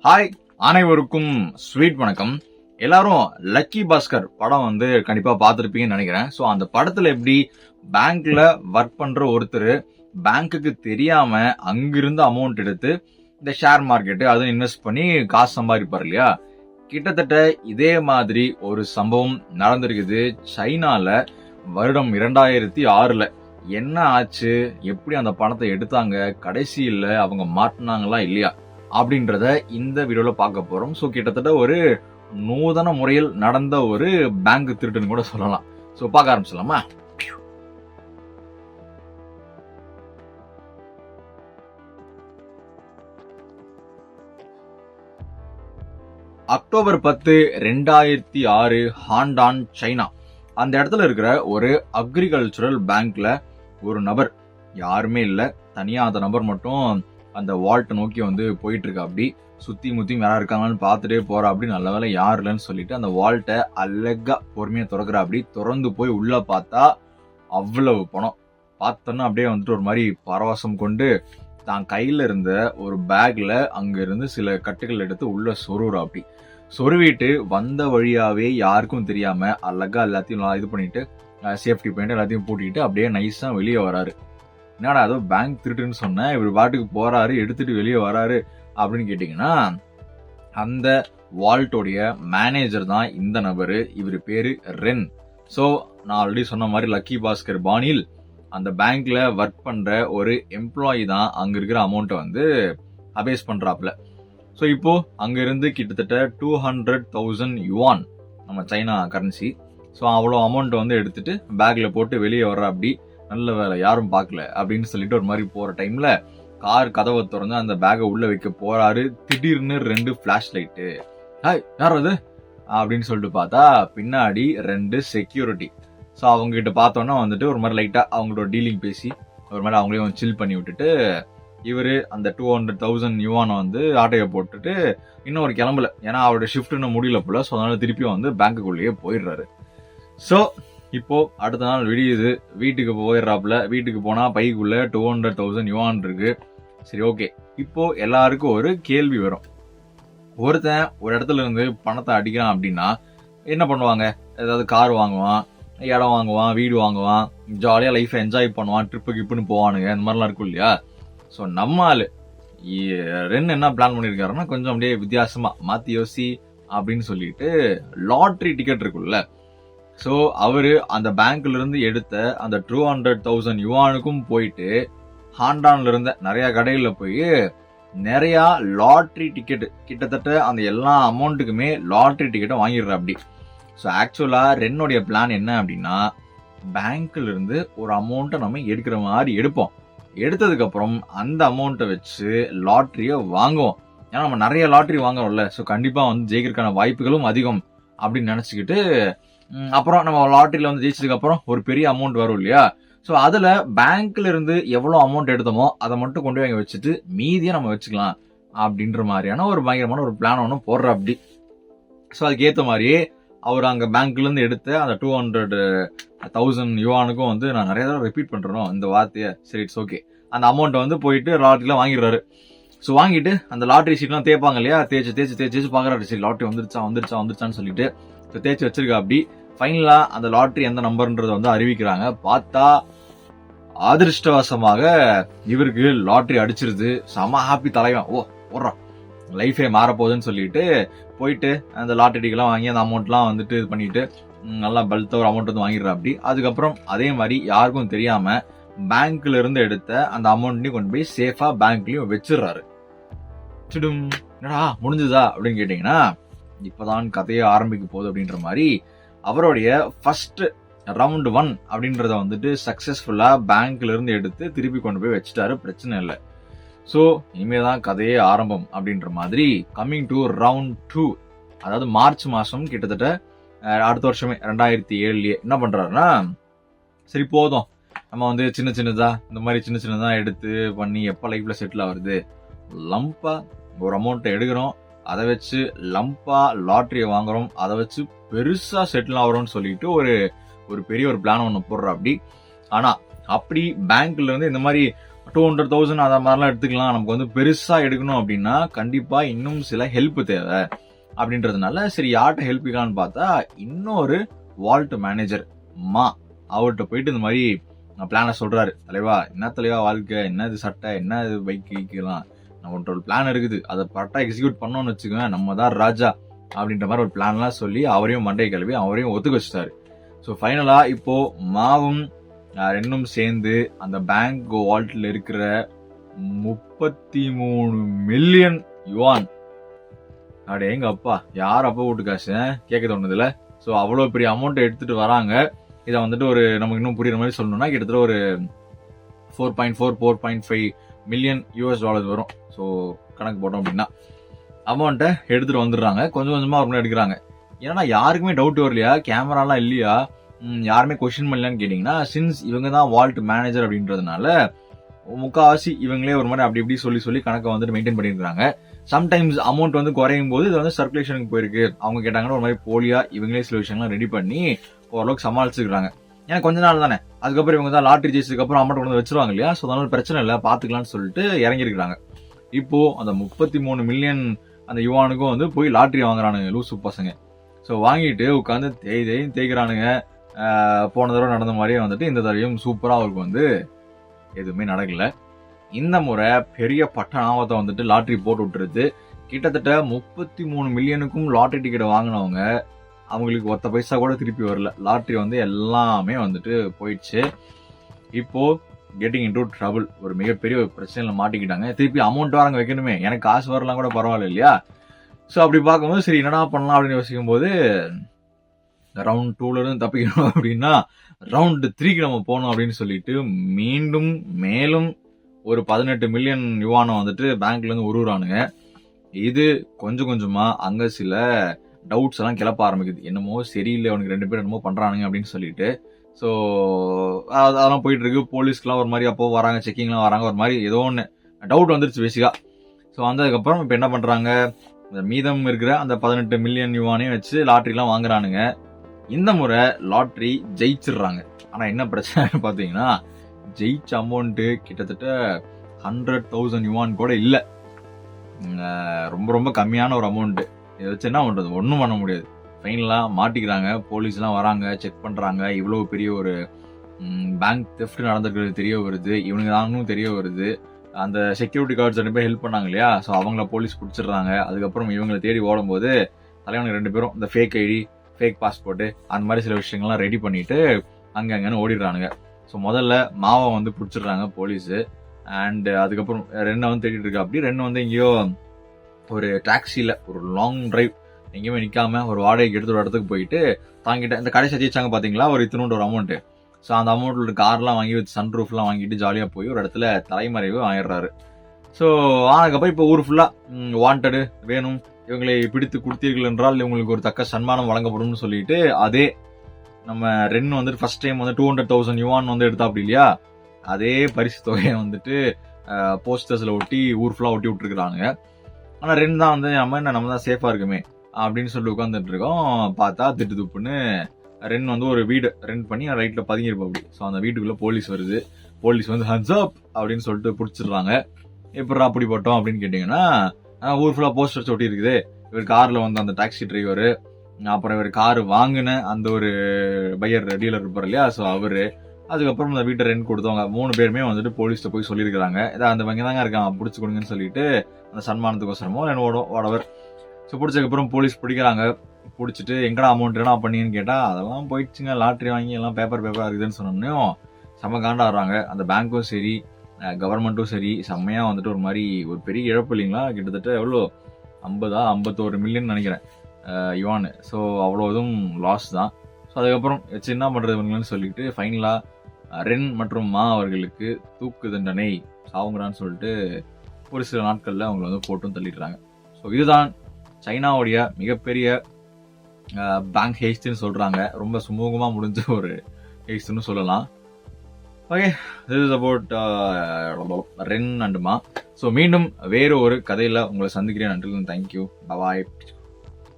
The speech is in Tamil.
ஹாய் அனைவருக்கும் ஸ்வீட் வணக்கம். எல்லாரும் லக்கி பாஸ்கர் படம் வந்து கண்டிப்பா பார்த்துருப்பீங்கன்னு நினைக்கிறேன். ஸோ அந்த படத்துல எப்படி பேங்க்ல ஒர்க் பண்ற ஒருத்தர் பேங்க்குக்கு தெரியாம அங்கிருந்து அமௌண்ட் எடுத்து இந்த ஷேர் மார்க்கெட்டு அதுவும் இன்வெஸ்ட் பண்ணி காசு சம்பாதிப்பார் இல்லையா? கிட்டத்தட்ட இதே மாதிரி ஒரு சம்பவம் நடந்திருக்குது. சைனால வருடம் இரண்டாயிரத்தி ஆறுல. என்ன ஆச்சு? எப்படி அந்த பணத்தை எடுத்தாங்க? கடைசியில் அவங்க மாட்டினாங்களா இல்லையா? அப்படின்றத இந்த வீடியோவில் பார்க்க போகிறோம் ஸோ கிட்டத்தட்ட ஒரு நூதன முறையில் நடந்த ஒரு பேங்க் திருட்டுன்னு கூட சொல்லலாம். ஸோ பார்க்க ஆரம்பிச்சலாமா அக்டோபர் பத்து ரெண்டாயிரத்தி ஆறு ஹாண்டான் சைனா. அந்த இடத்துல இருக்கிற ஒரு அக்ரிகல்ச்சரல் பேங்க்ல ஒரு நபர். யாருமே இல்லை. தனியாக அந்த நபர் மட்டும் அந்த வால்ட்டை நோக்கி வந்து போயிட்டு இருக்கா அப்படி சுத்தி முத்தி யாரா இருக்காங்கன்னு பார்த்துட்டே போறா. அப்படி நல்ல வேலை யார் இல்லைன்னு சொல்லிட்டு அந்த வால்ட்டை அழகா பொறுமையா திறக்கிறா. அப்படி திறந்து போய் உள்ள பார்த்தா அவ்வளவு பணம். பார்த்தோன்னா அப்படியே வந்துட்டு ஒரு மாதிரி பரவசம் கொண்டு தான் கையில இருந்த ஒரு பேக்ல அங்க இருந்து சில கட்டுகள் எடுத்து உள்ள சொருவுறா அப்படி சொருவிட்டு வந்த வழியாவே யாருக்கும் தெரியாம அழகா எல்லாத்தையும் இது பண்ணிட்டு சேஃப்டி பாயிண்ட் எல்லாத்தையும் பூட்டிட்டு அப்படியே நைஸா வெளியே வராரு. என்னடா அதோ பேங்க் திருட்டுன்னு சொன்னேன் இவர் பாட்டுக்கு போகிறாரு எடுத்துகிட்டு வெளியே வராரு அப்படின்னு கேட்டிங்கன்னா அந்த வால்ட்டோடைய மேனேஜர் தான் இந்த நபரு. இவர் பேர் ரென். ஸோ நான் ஆல்ரெடி சொன்ன மாதிரி லக்கி பாஸ்கர் பாணியில் அந்த பேங்க்ல ஒர்க் பண்ணுற ஒரு எம்ப்ளாயி தான் அங்கே இருக்கிற அமௌண்ட்டை வந்து அபேஸ் பண்ணுறாப்புல ஸோ இப்போ அங்கேருந்து கிட்டத்தட்ட டூ ஹண்ட்ரட் தௌசண்ட் யுவான் நம்ம சைனா கரன்சி ஸோ அவ்வளோ அமௌண்ட் வந்து எடுத்துட்டு பேக்கில் போட்டு வெளியே வர்ற அப்படி நல்ல வேலை யாரும் பார்க்கல அப்படின்னு சொல்லிட்டு ஒரு மாதிரி போகிற டைமில் கார் கதவை திறந்து அந்த பேக்கை உள்ளே வைக்க போகிறாரு திடீர்னு ரெண்டு ஃப்ளாஷ் லைட்டு ஹாய் யார் அது? அப்படின்னு சொல்லிட்டு பார்த்தா பின்னாடி ரெண்டு செக்யூரிட்டி ஸோ அவங்க கிட்ட பார்த்தோன்னா வந்துட்டு ஒரு மாதிரி லைட்டாக அவங்களோட டீலிங் பேசி ஒரு மாதிரி அவங்களையும் சில் பண்ணி விட்டுட்டு இவர் அந்த டூ ஹண்ட்ரட் தௌசண்ட் யுவானை வந்து ஆட்டையை போட்டுட்டு இன்னும் ஒரு கிளம்பல. ஏன்னா அவரோட ஷிஃப்ட் இன்னும் முடியல போல. ஸோ அதனால திருப்பியும் வந்து பேங்க்குள்ளேயே போயிடுறாரு. ஸோ இப்போ அடுத்த நாள் விடியுது வீட்டுக்கு போயிடுறாப்புல. வீட்டுக்கு போனா பைக்குள்ள டூ ஹண்ட்ரட் தௌசண்ட் யுவான் இருக்கு. சரி ஓகே இப்போ எல்லாருக்கும் ஒரு கேள்வி வரும். ஒருத்தன் ஒரு இடத்துல இருந்து பணத்தை அடிக்கிறான் அப்படின்னா என்ன பண்ணுவாங்க? ஏதாவது கார் வாங்குவான் இடம் வாங்குவான் வீடு வாங்குவான் ஜாலியாக லைஃப்பை என்ஜாய் பண்ணுவான் ட்ரிப்பு கிப்புன்னு போவானுங்க. இந்த மாதிரிலாம் இருக்கும் இல்லையா? ஸோ நம்ம ஆள் ரென் என்ன பிளான் பண்ணியிருக்காருன்னா கொஞ்சம் அப்படியே வித்தியாசமாக மாற்றி யோசி அப்படின்னு சொல்லிட்டு லாட்ரி டிக்கெட் இருக்குல்ல ஸோ அவர் அந்த பேங்க்லேருந்து எடுத்த அந்த டூ ஹண்ட்ரட் தௌசண்ட் யுவானுக்கும் போயிட்டு ஹாண்டான்ல இருந்த நிறையா கடைகளில் போய் நிறையா லாட்ரி டிக்கெட்டு கிட்டத்தட்ட அந்த எல்லா அமௌண்ட்டுக்குமே லாட்ரி டிக்கெட்டை வாங்கிடுற அப்படி. ஸோ ஆக்சுவலாக ரென்னுடைய பிளான் என்ன அப்படின்னா பேங்க்லேருந்து ஒரு அமௌண்ட்டை நம்ம எடுக்கிற மாதிரி எடுப்போம். எடுத்ததுக்கப்புறம் அந்த அமௌண்ட்டை வச்சு லாட்ரியை வாங்குவோம். ஏன்னா நம்ம நிறைய லாட்ரி வாங்குறோம்ல. ஸோ கண்டிப்பாக வந்து ஜெயிக்கிறதுக்கான வாய்ப்புகளும் அதிகம் அப்படின்னு நினச்சிக்கிட்டு அப்புறம் நம்ம லாட்டரியில் வந்து ஜெயிச்சதுக்கு அப்புறம் ஒரு பெரிய அமௌண்ட் வரும் இல்லையா? ஸோ அதில் பேங்க்ல இருந்து எவ்வளோ அமௌண்ட் எடுத்தோமோ அதை மட்டும் கொண்டு போய் வச்சுட்டு மீதியை நம்ம வச்சுக்கலாம் அப்படின்ற மாதிரியான ஒரு பயங்கரமான ஒரு பிளான் ஒன்று போடுற அப்படி. ஸோ அதுக்கு ஏற்ற மாதிரியே அவர் அங்கே பேங்க்லேருந்து எடுத்த அந்த டூ ஹண்ட்ரட் தௌசண்ட் யுவானுக்கும் வந்து நான் நிறைய தடவை ரிப்பீட் பண்ணுறோம் இந்த வார்த்தையை. சரி இட்ஸ் ஓகே அந்த அமௌண்ட்டை வந்து போயிட்டு லாட்ரியில் வாங்கிடுறாரு. ஸோ வாங்கிட்டு அந்த லாட்ரி ஷீட்லாம் தேய்ப்பாங்க இல்லையா? தேய்ச்சி தேய்ச்சி தேய்ச்சி பார்க்குறாரு சரி லாட்ரி வந்துருச்சா வந்துருச்சா வந்துருச்சான்னு சொல்லிட்டு. ஸோ தேய்ச்சி வச்சிருக்கா அப்படி. ஃபைனலாக அந்த லாட்ரி எந்த நம்பர்ன்றதை வந்து அறிவிக்கிறாங்க. பார்த்தா அதிர்ஷ்டவசமாக இவருக்கு லாட்ரி அடிச்சிருது. செம ஹாப்பி தலைவன். ஓ போடுறான் லைஃபே மாறப்போகுதுன்னு சொல்லிட்டு போயிட்டு அந்த லாட்டரிக்கெல்லாம் வாங்கி அந்த அமௌண்ட்லாம் வந்துட்டு இது பண்ணிட்டு நல்லா பல்த்த ஒரு அமௌண்ட் வந்து வாங்கிடுறா அப்படி. அதுக்கப்புறம் அதே மாதிரி யாருக்கும் தெரியாமல் பேங்க்ல இருந்து எடுத்த அந்த அமௌண்ட்டையும் கொண்டு போய் சேஃபா பேங்க்லயும் வச்சிடுறாரு. சிடும். என்னடா முடிஞ்சதா அப்படின்னு கேட்டீங்கன்னா இப்பதான் கதையை ஆரம்பிக்க போகுது அப்படின்ற மாதிரி அவருடைய ஃபர்ஸ்ட் ரவுண்ட் ஒன் அப்படின்றத வந்துட்டு சக்ஸஸ்ஃபுல்லாக பேங்க்ல இருந்து எடுத்து திருப்பி கொண்டு போய் வச்சுட்டாரு. பிரச்சனை இல்லை. ஸோ இனிமேல் தான் கதையே ஆரம்பம் அப்படின்ற மாதிரி கம்மிங் டு ரவுண்ட் டூ அதாவது மார்ச் மாதம் கிட்டத்தட்ட அடுத்த வருஷமே ரெண்டாயிரத்தி ஏழுலேயே என்ன பண்ணுறாருன்னா சரி போதும். நம்ம வந்து சின்ன சின்னதாக இந்த மாதிரி சின்ன சின்னதாக எடுத்து பண்ணி எப்போ லைஃப்பில் செட்டில் ஆகுறது? லம்பாக ஒரு அமௌண்ட்டை எடுக்கிறோம். அதை வச்சு லம்பா லாட்ரியை வாங்குறோம். அதை வச்சு பெருசாக செட்டில் ஆகிறோம்னு சொல்லிட்டு ஒரு ஒரு பெரிய ஒரு பிளான் ஒன்று போடுறோம் அப்படி ஆனால் அப்படி பேங்க்ல இருந்து இந்த மாதிரி டூ ஹண்ட்ரட் தௌசண்ட் அதை மாதிரிலாம் எடுத்துக்கலாம். நமக்கு வந்து பெருசாக எடுக்கணும் அப்படின்னா கண்டிப்பாக இன்னும் சில ஹெல்ப் தேவை. அப்படின்றதுனால சரி யார்கிட்ட ஹெல்ப் இருக்கான்னு பார்த்தா இன்னொரு வால்ட் மேனேஜர் மா அவர்கிட்ட போயிட்டு இந்த மாதிரி பிளானை சொல்கிறாரு தலைவா என்ன தலைவா வாழ்க்கை? என்ன இது சட்டை? என்ன இது பைக் வைக்கலாம் நம்மகிட்ட ஒரு பிளான் இருக்குது. அதை கரெக்டாக எக்ஸிக்யூட் பண்ணோம்னு வச்சுக்கோங்க நம்ம தான் ராஜா அப்படின்ற மாதிரி ஒரு பிளான்லாம் சொல்லி அவரையும் மண்டை கிளப்பி அவரையும் ஒத்துக்க வச்சுட்டாரு. ஸோ ஃபைனலாக இப்போது மாவும் ரெண்டும் சேர்ந்து அந்த பேங்க் வால்ட்டில் இருக்கிற முப்பத்தி மூணு மில்லியன் யுவான் அடே எங்க அப்பா? யார் அப்பா வீட்டு காசு? கேட்க தோணுதுல ஸோ அவ்வளோ பெரிய அமௌண்ட்டை எடுத்துட்டு வராங்க. இதை வந்துட்டு ஒரு நமக்கு இன்னும் புரியுற மாதிரி சொல்லணும்னா கிட்டத்தட்ட ஒரு four point four four point five million US dollars வரும். ஸோ கணக்கு போட்டோம் அப்படின்னா அமௌண்ட்டை எடுத்துகிட்டு வந்துடுறாங்க. கொஞ்சம் கொஞ்சமாக ஒரு முன்னாடி எடுக்கிறாங்க. ஏன்னா யாருக்குமே டவுட் வரலையா? கேமராலாம் இல்லையா? யாருமே கொஷின் பண்ணலான்னு கேட்டிங்கன்னா சின்ஸ் இவங்க தான் வால்ட் மேனேஜர் அப்படின்றதுனால முக்காவாசி இவங்களே ஒரு மாதிரி அப்படி இப்படி சொல்லி சொல்லி கணக்கை வந்துட்டு மெயின்டைன் பண்ணியிருக்காங்க சம்டைம்ஸ் அமௌண்ட் வந்து குறையும் போது இது வந்து சர்க்குலேஷனுக்கு போயிருக்கு. அவங்க கேட்டாங்கன்னா ஒரு மாதிரி போலியா இவங்களே சில விஷயங்கள்லாம் ரெடி பண்ணி ஓரளவுக்கு சமாளிச்சுக்கிறாங்க. ஏன்னா கொஞ்ச நாள் தானே. அதுக்கப்புறம் இவங்க தான் லாட்ரி ஜெயிச்சதுக்கு அப்புறம் அமௌண்ட் கொண்டு வந்து வச்சிருவாங்க இல்லையா? ஸோ அதனால பிரச்சனை இல்லை. பார்த்துக்கலாம்னு சொல்லிட்டு இறங்கியிருக்கிறாங்க. இப்போ அந்த முப்பத்தி மூணு மில்லியன் அந்த யுவானுக்கும் வந்து போய் லாட்ரி வாங்குறானுங்க லூசு பசங்க. ஸோ வாங்கிட்டு உட்காந்து தேய் தேய் தேய்க்கிறானுங்க. போன தடவை நடந்த மாதிரியே வந்துட்டு இந்த தடவையும் சூப்பராக அவருக்கு வந்து எதுவுமே நடக்கல. இந்த முறை பெரிய பட்டணாவத்தை வந்துட்டு லாட்ரி போட்டு விட்டுருது. கிட்டத்தட்ட முப்பத்தி மூணு மில்லியனுக்கும் லாட்ரி டிக்கெட் வாங்கினவங்க அவங்களுக்கு ஒத்த பைசா கூட திருப்பி வரல. லாட்ரி வந்து எல்லாமே வந்துட்டு போயிடுச்சு. இப்போ கெட்டிங் இன்டூ ட்ரபுள் ஒரு மிகப்பெரிய ஒரு மாட்டிக்கிட்டாங்க. திருப்பி அமௌண்ட் வாங்க வைக்கணுமே. எனக்கு காசு வரலாம் கூட பரவாயில்ல இல்லையா? ஸோ அப்படி பார்க்கும்போது சரி என்னடா பண்ணலாம் அப்படின்னு யோசிக்கும் போது ரவுண்ட் டூலேருந்து தப்பிக்கணும் அப்படின்னா ரவுண்டு த்ரீக்கு நம்ம போகணும் அப்படின்னு சொல்லிட்டு மீண்டும் மேலும் ஒரு பதினெட்டு மில்லியன் யுவானை வந்துட்டு பேங்க்லேருந்து உருவுறானுங்க. இது கொஞ்சம் கொஞ்சமாக அங்கே சில டவுட்ஸ் எல்லாம் கிளப்ப ஆரம்பிக்குது. என்னமோ சரியில்லை அவனுக்கு ரெண்டு பேரும் என்னமோ பண்ணுறானுங்க அப்படின்னு சொல்லிட்டு. ஸோ அதெல்லாம் போயிட்டு இருக்கு. போலீஸ்க்குலாம் ஒரு மாதிரி அப்போ வராங்க செக்கிங்லாம் வராங்க ஒரு மாதிரி ஏதோ ஒன்று டவுட் வந்துருச்சு பேசிக்காக ஸோ வந்ததுக்கப்புறம் இப்போ என்ன பண்ணுறாங்க இந்த மீதம் இருக்கிற அந்த பதினெட்டு மில்லியன் யுவானையும் வச்சு லாட்ரிலாம் வாங்குறானுங்க. இந்த முறை லாட்ரி ஜெயிச்சிடுறாங்க. ஆனால் என்ன பிரச்சனை பார்த்தீங்கன்னா ஜெயிச்ச அமௌண்ட்டு கிட்டத்தட்ட ஹண்ட்ரட் தௌசண்ட் யுவான் கூட இல்லை. ரொம்ப ரொம்ப கம்மியான ஒரு அமௌண்ட்டு இதை வச்சு என்ன பண்ணுறது ஒன்றும் பண்ண முடியாது. ஃபைனலாக மாட்டிக்கிறாங்க. போலீஸ்லாம் வராங்க செக் பண்ணுறாங்க இவ்வளோ பெரிய ஒரு பேங்க் தெஃப்ட் நடந்திருக்கிறது தெரிய வருது. இவனுங்க தானும் தெரிய வருது. அந்த செக்யூரிட்டி கார்ட்ஸ் ரெண்டு பேர் ஹெல்ப் பண்ணாங்க இல்லையா? ஸோ அவங்கள போலீஸ் பிடிச்சிடுறாங்க. அதுக்கப்புறம் இவங்களை தேடி ஓடும்போது தலைவனுக்கு ரெண்டு பேரும் இந்த ஃபேக் ஐடி ஃபேக் பாஸ்போர்ட்டு அந்த மாதிரி சில விஷயங்கள்லாம் ரெடி பண்ணிட்டு அங்கே அங்கேன்னு ஓடிடுறானுங்க. ஸோ முதல்ல மாவை வந்து பிடிச்சிடுறாங்க போலீஸு அண்டு அதுக்கப்புறம் ரெண்டை வந்து தேடிட்டு இருக்கா அப்படி ரெண்டு வந்து எங்கேயோ ஒரு டாக்ஸியில் ஒரு லாங் டிரைவ் எங்கேயுமே நிற்காம ஒரு வாடகைக்கு எடுத்து ஒரு இடத்துக்கு போயிட்டு தாங்கிட்ட இந்த கடைசி வச்சாங்க பார்த்தீங்களா ஒரு இத்தினோண்டு ஒரு அமௌண்ட்டு ஸோ அந்த அமௌண்ட்ல கார்லாம் வாங்கி வச்சு சன் ரூஃப்லாம் வாங்கிட்டு ஜாலியாக போய் ஒரு இடத்துல தலைமறைவு வாங்கிடுறாரு. ஸோ ஆனதுக்கப்புறம் இப்போ ஊர் ஃபுல்லாக வாண்டடு வேணும் இவங்களை பிடித்து கொடுத்தீர்கள் என்றால் இவங்களுக்கு ஒரு தக்க சன்மானம் வழங்கப்படும்னு சொல்லிட்டு அதே நம்ம ரென் வந்துட்டு ஃபர்ஸ்ட் டைம் வந்து டூ ஹண்ட்ரட் தௌசண்ட் யுவான் வந்து எடுத்தா அப்படி இல்லையா? அதே பரிசு தொகையை வந்துட்டு போஸ்டர்ஸில் ஒட்டி ஊர் ஃபுல்லாக ஒட்டி விட்டுருக்குறாங்க. ஆனால் ரென் தான் வந்து நம்ம என்ன நம்ம தான் சேஃபாக இருக்குமே? அப்படின்னு சொல்லி உட்காந்துட்டு இருக்கோம். பார்த்தா திட்டு துப்புன்னு ரென் வந்து ஒரு வீடு ரெண்ட் பண்ணி ரைட்டில் பதுங்கிருப்பா அப்படி. ஸோ அந்த வீட்டுக்குள்ளே போலீஸ் வருது. போலீஸ் வந்து ஹன்ஸ் அப் அப்படின்னு சொல்லிட்டு பிடிச்சிடுறாங்க. எப்படா அப்படி போட்டோம்? அப்படின்னு கேட்டிங்கன்னா ஊர் ஃபுல்லாக போஸ்டர்ஸ் ஒட்டி இருக்குது. இவர் காரில் வந்து அந்த டாக்ஸி டிரைவர் அப்புறம் இவர் கார் வாங்கின அந்த ஒரு பையர் டீலர் இருப்பார் இல்லையா? ஸோ அவர் அதுக்கப்புறம் அந்த வீட்டை ரெண்ட் கொடுத்தவங்க மூணு பேருமே வந்துட்டு போலீஸ்கிட்ட போய் சொல்லியிருக்கிறாங்க. இதை அந்த வங்கி தாங்க இருக்கான் பிடிச்சி கொடுங்கன்னு சொல்லிட்டு அந்த சன்மானத்துக்கோசரமோ என்னோட ஓடவர் ஸோ பிடிச்சதுக்கப்புறம் போலீஸ் பிடிக்கிறாங்க. பிடிச்சிட்டு எங்கடா அமௌண்ட் என்ன பண்ணீங்கன்னு கேட்டால் அதெல்லாம் போயிடுச்சுங்க லாட்ரி வாங்கி எல்லாம் பேப்பர் பேப்பர் இருக்குதுன்னு சொன்னோன்னே செம்ம காண்டா வர்றாங்க அந்த பேங்க்கும் சரி கவர்மெண்ட்டும் சரி செம்மையாக வந்துட்டு ஒரு மாதிரி ஒரு பெரிய இழப்பு இல்லைங்களா? கிட்டத்தட்ட எவ்வளோ? ஐம்பதா ஐம்பத்தோரு மில்லியன் நினைக்கிறேன் யுவான் ஸோ அவ்வளோ இதுவும் லாஸ் தான். ஸோ அதுக்கப்புறம் வச்சு என்ன பண்ணுறதுன்னு சொல்லிட்டு ஃபைனலாக ரென் மற்றும் மா அவர்களுக்கு தூக்கு தண்டனை சாவுங்கிறான்னு சொல்லிட்டு ஒரு சில நாட்களில் அவங்களை வந்து போட்டும் தள்ளிடுறாங்க. ஸோ இதுதான் சைனாவுடைய மிகப்பெரிய பேங்க் ஹேஸ்ட்னு சொல்கிறாங்க ரொம்ப சுமூகமாக முடிஞ்ச ஒரு ஹேஸ்ட்னு சொல்லலாம். Okay this is about Ren and Ma. So மீண்டும் வேறு ஒரு கதையில் உங்களை சந்திக்கிறேன். நன்றி தேங்க்யூ பபாய்